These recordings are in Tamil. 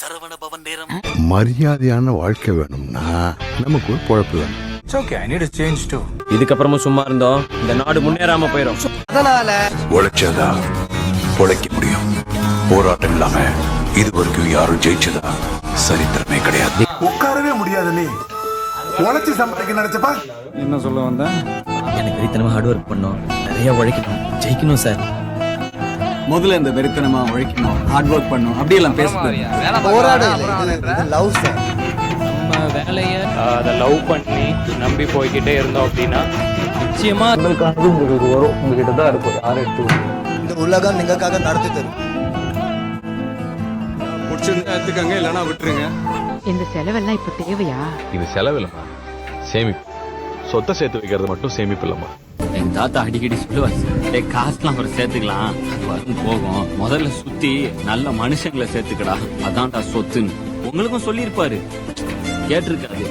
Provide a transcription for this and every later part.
சரவண பவன் நேரம். மரியாதையான வாழ்க்கை வேணும்னா நமக்கு ஒரு பொழப்பு வேணும். இதுக்கப்புறமும் சும்மா இருந்தோம். இந்த நாடு முன்னேறாம போயிடும் உழைச்சதா? உழைக்க முடியும். போராட்டம் இல்லாம இது வரைக்கும் யாரும் ஜெயிச்சதா? சரித்திரமே கிடையாது. உட்காரவே முடியாது நீ. உழைச்சு சம்பாதிக்க நினைச்சப்பா. என்ன சொல்ல வந்தேன்? எனக்கு வெறித்தனமா ஹார்ட் ஒர்க் பண்ணோம். நிறைய உழைக்கணும். ஜெயிக்கணும் சார். முதல்ல இந்த வெறித்தனமா உழைக்கணும் ஹார்ட் ஒர்க் பண்ணணும் அப்படியெல்லாம் பேசுறது நம்ம வேலையை அதை லவ் பண்ணி நம்பி போய்கிட்டே இருந்தோம் அப்படின்னா நிச்சயமா இந்த உலகம் நீங்களுக்காக நடத்தி தரும். பிடிச்சிருந்தா எடுத்துக்கங்க இல்லைன்னா விட்டுருங்க. இந்த செலவெல்லாம் இப்ப தேவையா? இது செலவில்லைம்மா. சேமிப்பு சொத்தை சேர்த்து வைக்கிறது மட்டும் சேமிப்பு இல்லைம்மா எங்க தாத்தா அடிக்கடி சொல்லுவார் டே காசுலாம் ஒரு சேர்த்துக்கலாம். வரும் போகும். முதல்ல சுத்தி நல்ல மனுஷங்களை சேர்த்துக்கடா. அதான்டா சொத்துன்னு. உங்களுக்கும் சொல்லியிருப்பாரு. கேட்டிருக்காரு.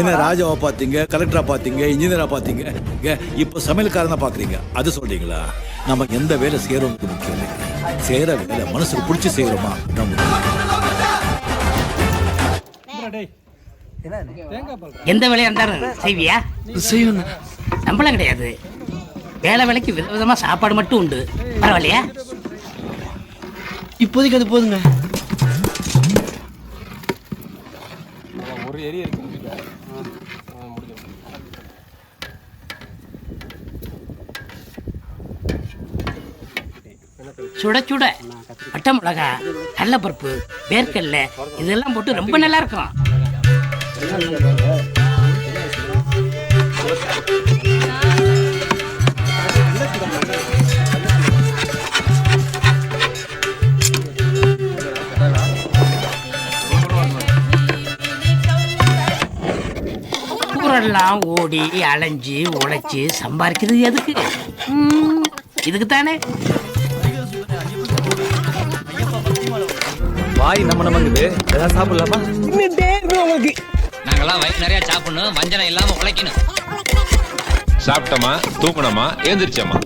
என்ன ராஜாவை பாத்தீங்க கலெக்டரா பாத்தீங்க இன்ஜினியரா பாத்தீங்க இங்க இப்ப சமையல்காரனா பாக்குறீங்க அது சொல்றீங்களா? நம்ம எந்த வேலை செய்யறோம் முக்கியம் செய்யற வேலை மனசுக்கு பிடிச்சி செய்யறோமா? நம்ம எந்த வேலையா இருந்தாலும் செய்வியா? செய்யணும். சம்பளம் கிடையாது. வேலை வேலைக்கு விதவிதமா சாப்பாடு மட்டும் உண்டு. பரவாயில்லையா? இப்போதைக்கு அது போதுங்க. ஒரு ஏரியா இருக்கு சுட சுட பட்டை மிளகா கடலப்பருப்பு வேர்க்கடல இதெல்லாம் போட்டு ரொம்ப நல்லா இருக்கும். ஊரெல்லாம் ஓடி அலைஞ்சு உழைச்சு சம்பாதிக்கிறது எதுக்கு? ம், இதுக்கு தானே வாய் நம்ம நமக்குது ஏதாவது சாப்பிடலாமா? நாங்கெல்லாம் வயிறு நிறைய சாப்பிடணும். வஞ்சனம் இல்லாம உழைக்கணும். சாப்பிட்டோமா? தூக்கணுமா ஏந்திரிச்சோமா?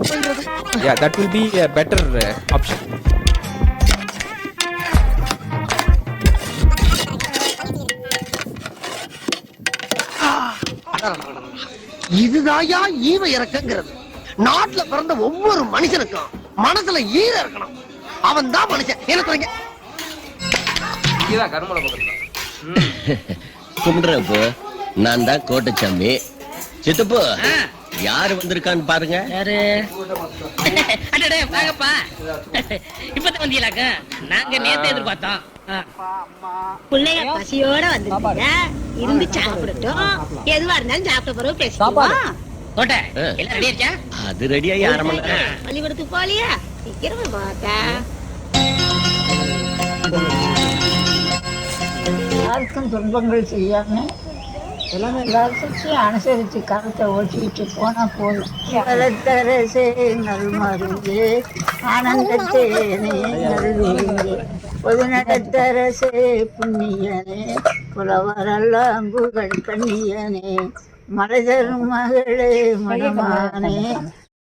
Yeah that will be better option இதுதாயா ஈவ இறக்கங்கிறது. நாட்டுல பிறந்த ஒவ்வொரு மனுஷனுக்கும் மனசுல ஈர இருக்கணும். அவன் தான் மனுஷன். பக்கத்துல. கும்பிடுறப்போ நான் தான் கோட்டச்சாமி. சித்தப்பு யாரு வந்திருக்கான்னு பாருங்க. யாரு? இப்பதான் வந்தீங்களாக்க நாங்க நேத்து எதிர்பார்த்தோம். ஆ. பிள்ளைங்க பசியோட வந்துருக்கீங்க இருந்து சாப்பிடட்டும். எதுவா இருந்தாலும் சாப்பிட்ட பிறகு பேசுவோம் அது ரெடியாகி பள்ளிக்கூடத்துக்கு போலியா? சீக்கிரமா பார்த்தா யாருக்கும் துன்பங்கள் செய்யாம எல்லாம் எல்லாத்தையும் அனுசரிச்சு காலத்தை ஓட்டிட்டு போனா போதும். வளர்த்தரசே நல் மருந்து ஆனந்தத்தேனே பொது நடத்தரசே புண்ணியனே புலவரெல்லாம் புகழ் கண்ணியனே மலைதரும் மகளே மணமானே